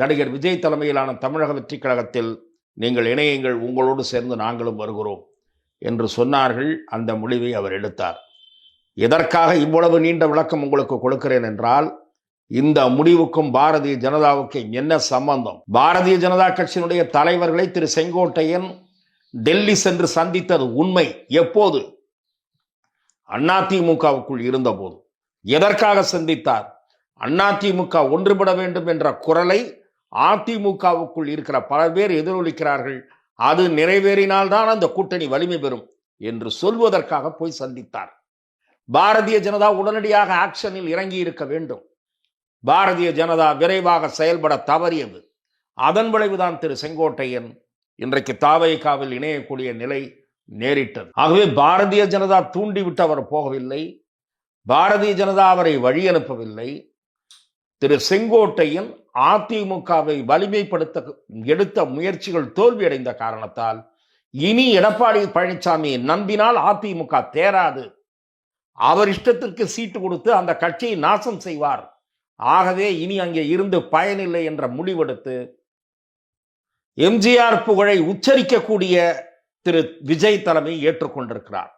நடிகர் விஜய் தலைமையிலான தமிழக வெற்றிக் கழகத்தில் நீங்கள் இணையுங்கள் உங்களோடு சேர்ந்து நாங்களும் வருகிறோம் என்று சொன்னார்கள். அந்த முடிவை அவர் எடுத்தார். எதற்காக இவ்வளவு நீண்ட விளக்கம் உங்களுக்கு கொடுக்கிறேன் என்றால் இந்த முடிவுக்கும் பாரதிய ஜனதாவுக்கும் என்ன சம்பந்தம்? பாரதிய ஜனதா கட்சியினுடைய தலைவர்களை திரு செங்கோட்டையன் டெல்லி சென்று சந்தித்தது உண்மை எப்போது? அதிமுகவுக்குள் இருந்தபோது. எதற்காக சந்தித்தார்? அதிமுக ஒன்றுபட வேண்டும் என்ற குரலை அதிமுகவுக்குள் இருக்கிற பல பேர் எதிரொலிக்கிறார்கள். அது நிறைவேறினால்தான் அந்த கூட்டணி வலிமை பெறும் என்று சொல்வதற்காக போய் சந்தித்தார். பாரதிய ஜனதா உடனடியாக ஆக்ஷனில் இறங்கி இருக்க வேண்டும். பாரதிய ஜனதா விரைவாக செயல்பட தவறியது. அதன் விளைவுதான் திரு செங்கோட்டையன் இன்றைக்கு தாவைக்காவில் இணையக்கூடிய நிலை நேரிட்டது. ஆகவே பாரதிய ஜனதா தூண்டிவிட்டு அவர் போகவில்லை. பாரதிய ஜனதா அவரை வழி அனுப்பவில்லை திரு செங்கோட்டையன் அதிமுகவை வலிமைப்படுத்த எடுத்த முயற்சிகள் தோல்வியடைந்த காரணத்தால் இனி எடப்பாடி பழனிசாமியை நம்பினால் அதிமுக தேராது. அவர் இஷ்டத்திற்கு சீட்டு கொடுத்து அந்த கட்சியை நாசம் செய்வார். ஆகவே இனி அங்கே இருந்து பயனில்லை என்ற முடிவெடுத்து எம்ஜிஆர் புகழை உச்சரிக்கக்கூடிய திரு விஜய் தலைமை ஏற்றுக்கொண்டிருக்கிறார்.